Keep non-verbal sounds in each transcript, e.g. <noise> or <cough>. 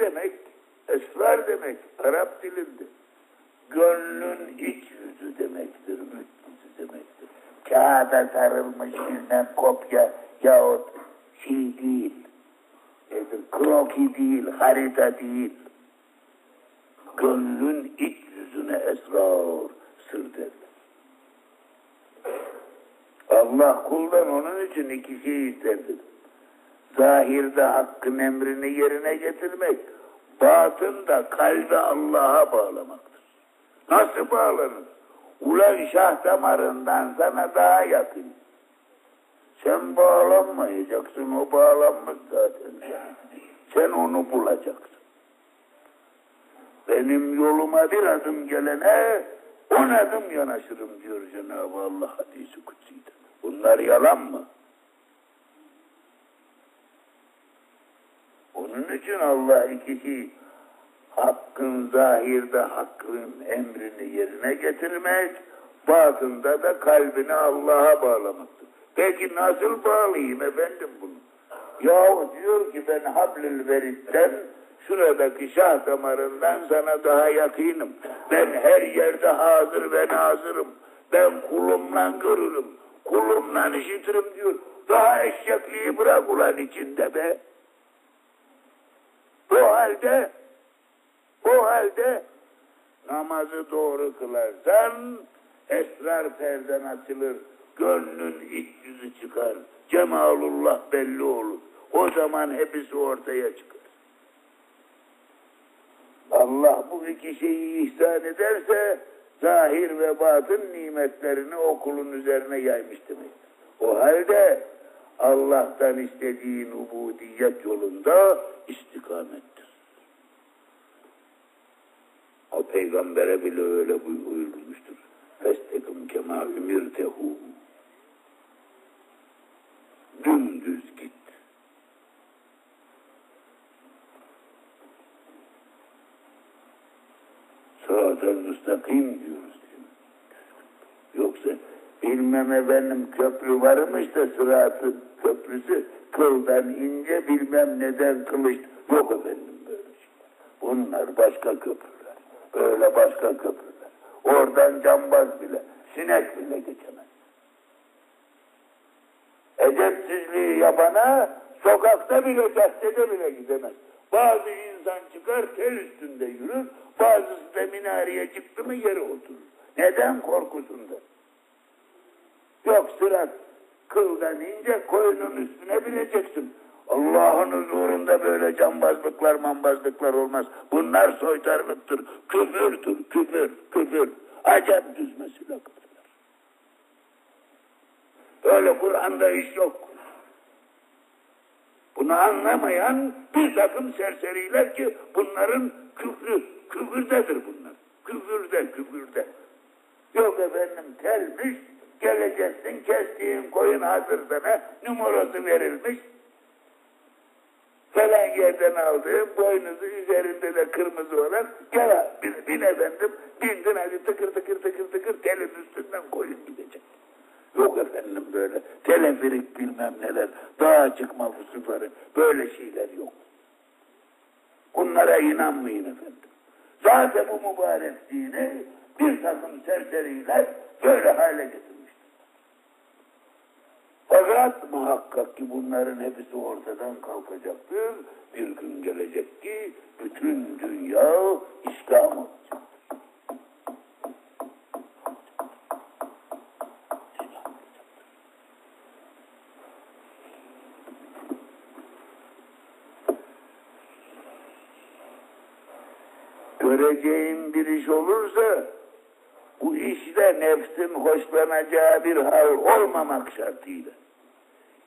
demek, esrar demek Arap dilinde. Gönlün iç yüzü demektir, iç yüzü demektir. Kağıda sarılmış bilmem kopya yahut şey değil. Nedir? Kroki değil, harita değil. Gönlün iç yüzüne esrar, sır derler. Allah kuldan onun için iki şey isterdir. Zahirde hakkın emrini yerine getirmek, batında kalbi Allah'a bağlamaktır. Nasıl bağlanır? Ulan şah damarından sana daha yakın. Sen bağlanmayacaksın, o bağlanmış zaten. Sen onu bulacaksın. Benim yoluma bir adım gelene on adım yanaşırım diyor Cenab-ı Allah hadisi kutsi'de. Bunlar yalan mı? Onun için Allah iki şey hakkın zahirde hakkın emrini yerine getirmek, batında da kalbini Allah'a bağlamaktır. Peki nasıl bağlayayım efendim bunu? Yahu diyor ki ben hablül veritten şuradaki şah damarından sana daha yakınım. Ben her yerde hazır ve nazırım. Ben kulumla görürüm. Kulumla işitirim diyor. Daha eşekliği bırak ulan içinde be. Halde o halde namazı doğru kılarsan esrar perden açılır. Gönlün iç yüzü çıkar. Cemalullah belli olur. O zaman hepsi ortaya çıkar. Allah bu iki şeyi ihsan ederse zahir ve batın nimetlerini o kulun üzerine yaymış demektir. O halde Allah'tan istediğin ubudiyet yolunda istikamettir. O peygambere bile öyle buy- buyurulmuştur. Festekum kema ümirtehu. Dümdüz git. Sırat-ı müstakim diyoruz. Yoksa bilmem efendim köprü varmış da sıratı köprüsü kıldan ince bilmem neden kılıç. Yok efendim böyle şey. Bunlar başka köprüler. Böyle başka köprüler. Oradan cambaz bile, sinek bile geçemez. Edepsizliği yapana sokakta bile, caddede bile gidemez. Bazı insan çıkar tel üstünde yürür, bazısı da minareye çıktı mı yere oturur. Neden korkusundan? Yok sırat kıldan ince koyunun üstüne bineceksin. Allah'ın huzurunda böyle cambazlıklar mambazlıklar olmaz. Bunlar soytarlıktır, küfürdür, küfür, küfür. Acem düzmesi lakıtlar. Öyle Kur'an'da iş yok. Bunu anlamayan bir takım serseriler ki bunların küfrü, küfürdedir bunlar. Küfürde, küfürde. Yok efendim telmiş, geleceksin kestiğin koyun hazır sana, numarası verilmiş. Falan yerden aldığım boynuzu üzerinde de kırmızı olan gel bin, bin efendim bindin hadi tıkır tıkır tıkır tıkır telin üstünden koyun gidecek. Yok efendim böyle teleferik bilmem neler dağa çıkma fısıfları böyle şeyler yok. Bunlara inanmayın efendim. Zaten bu mübarek dini bir takım serseriler böyle hale getirmiştir. Fakat muhakkak ki bunların hepsi ortadan kalkacaktır. Bir gün gelecek ki bütün dünya İslam olacak. Göreceğin bir iş olursa bu işte nefsin hoşlanacağı bir hal olmamak şartıyla.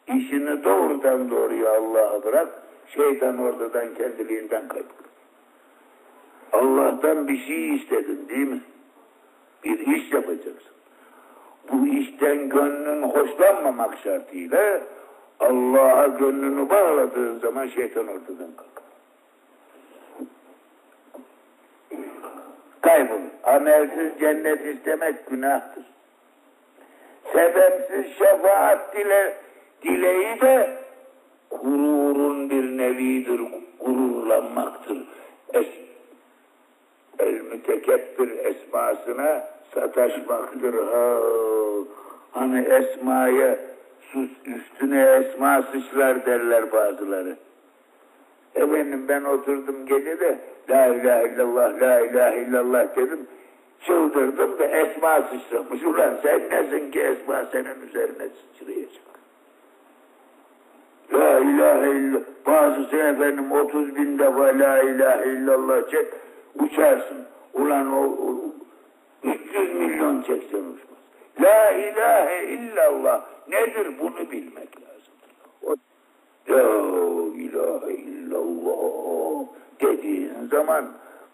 İşini doğrudan doğruya Allah'a bırak, şeytan ortadan kendiliğinden kaybolur. Allah'tan bir şey istedin değil mi? Bir iş yapacaksın. Bu işten gönlün hoşlanmamak şartıyla Allah'a gönlünü bağladığın zaman şeytan ortadan kalkar. Kaybol. Amelsiz cennet istemek günahtır. Sebepsiz şefaat dile, dileği de gururun bir nevidir, gururlanmaktır. Es, el mütekebbir esmasına sataşmaktır. Ha, hani esmaya sus üstüne esma sıçrar derler bazıları. Efendim ben oturdum gece de la ilahe illallah, la ilahe illallah dedim. Çıldırdım da esma sıçramış. Ulan sen nesin ki esma senin üzerine sıçrayacak. La ilahe illallah. Bazısı efendim 30 bin defa la ilahe illallah çek uçarsın. Ulan o, o 300 milyon çeksen uçmaz. La ilahe illallah nedir bunu bilmek lazımdır. O, La ilahe illallah dediğin zaman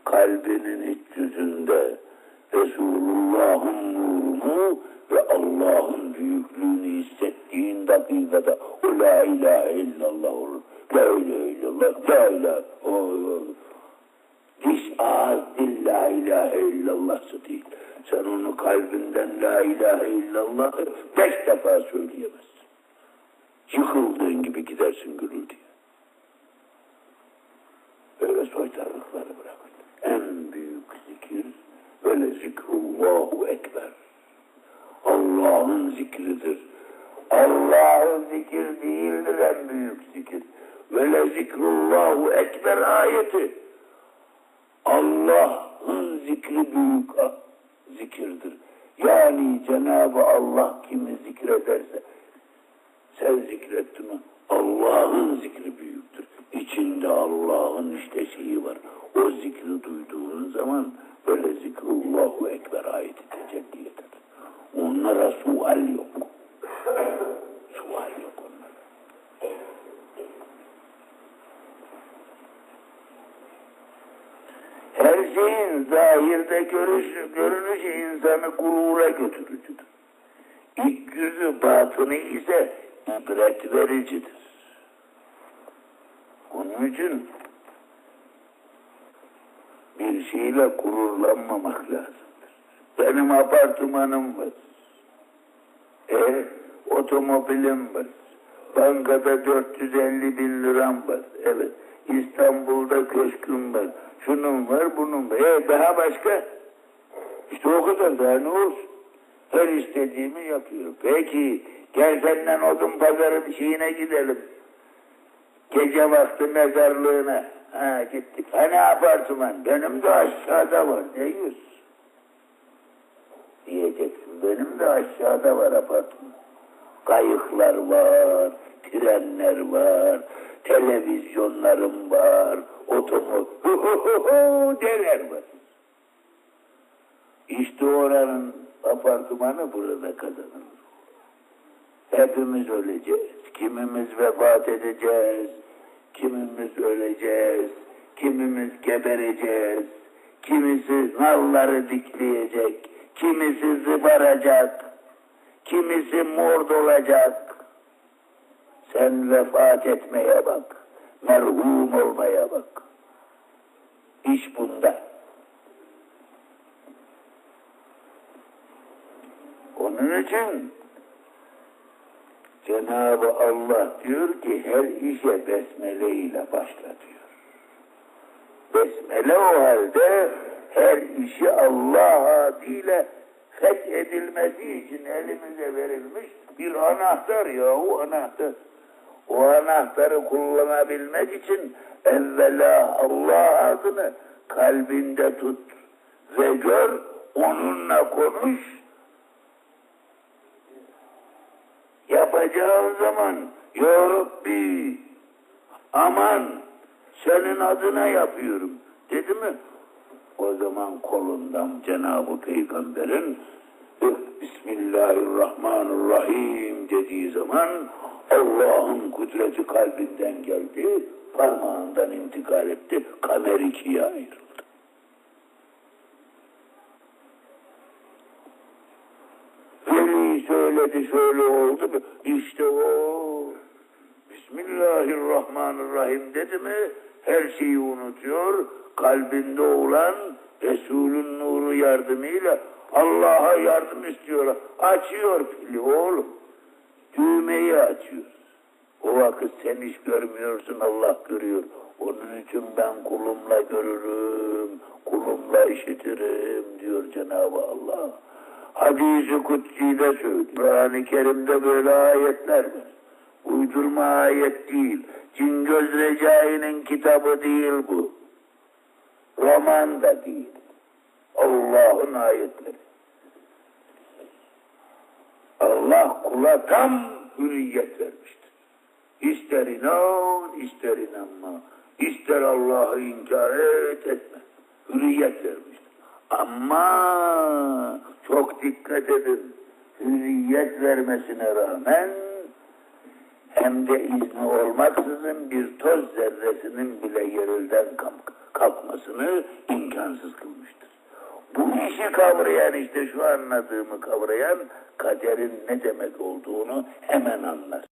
kalbinin iç yüzünde Resulullah'ın nurunu ve Allah'ın büyüklüğünü hissettiğin dakikada o la ilahe illallah olur. La ilahe illallah, la ilahe. Diş ağız dil la ilahe illallah'sı değil. Sen onu kalbinden la ilahe illallah beş defa söyleyemezsin. Yıkıldığın gibi gidersin gürültüye. Böyle soytarılıkları bırakın. En büyük zikir böyle zikrullahu ekber. Allah'ın zikridir. Allah'ın zikir değildir en büyük zikir. Böyle zikrullahu ekber ayeti. Allah'ın zikri büyük zikirdir. Yani Cenab-ı Allah kimi zikrederse sen zikrettin mi? Allah'ın zikri büyüktür. İçinde Allah'ın işte şeyi var. O zikri duyduğun zaman böyle zikrullahu ekber ayeti tecelli eder. Onlara sual yok. Sual yok onlara. Her şeyin zahirde görüş, görünüşü insanı gurura götürücüdür. İlk yüzü batını ise ibret vericidir. Onun için bir şeyle gururlanmamak lazımdır. Benim apartmanım var. E, otomobilim var. Bankada 450 bin liram var. Evet. İstanbul'da köşküm var. Şunun var, bunun var. E, daha başka? İşte o kadar daha ne olsun? Her istediğimi yapıyorum. Peki gel senden odun pazarın şeyine gidelim. Gece vakti mezarlığına. Ha gittik. Hani apartman? Benim de aşağıda var. Ne yüz? Diyeceksin. Benim de aşağıda var apartman. Kayıklar var, trenler var, televizyonlarım var, otomobil, <laughs> neler var. İşte oranın apartmanı burada kazanılır. Hepimiz öleceğiz. Kimimiz vefat edeceğiz. Kimimiz öleceğiz. Kimimiz gebereceğiz. Kimisi nalları dikleyecek. Kimisi zıbaracak. Kimisi mord olacak. Sen vefat etmeye bak. Merhum olmaya bak. İş bunda. Onun için Cenab-ı Allah diyor ki her işe besmele ile başla diyor. Besmele o halde her işi Allah adıyla fethedilmesi için elimize verilmiş bir anahtar ya o anahtar. O anahtarı kullanabilmek için evvela Allah adını kalbinde tut ve gör onunla konuş yapacağın zaman Ya Rabbi aman senin adına yapıyorum dedi mi? O zaman kolundan Cenab-ı Peygamber'in "Üf, Bismillahirrahmanirrahim dediği zaman Allah'ın kudreti kalbinden geldi, parmağından intikal etti, kamer ikiye ayrıldı. Veli söyledi şöyle oldu mu? İşte o. Bismillahirrahmanirrahim dedi mi her şeyi unutuyor. Kalbinde olan Resulün nuru yardımıyla Allah'a yardım istiyor. Açıyor pili oğlum. Düğmeyi açıyor. O vakit sen iş görmüyorsun Allah görüyor. Onun için ben kulumla görürüm, kulumla işitirim diyor Cenab-ı Allah. Hadis-i Kutsi'de söylüyor. Kur'an-ı Kerim'de böyle ayetler var. Uydurma ayet değil. Cingöz Recai'nin kitabı değil bu. Roman da değil. Allah'ın ayetleri. Allah kula tam hürriyet vermiştir. İster inan, ister inanma. İster Allah'ı inkar et, etme. Hürriyet vermiştir. Ama çok dikkat edin. Hürriyet vermesine rağmen hem de izni olmaksızın bir toz zerresinin bile yerinden kalk- kalkmasını imkansız kılmıştır. Bu işi kavrayan işte şu anladığımı kavrayan kaderin ne demek olduğunu hemen anlar.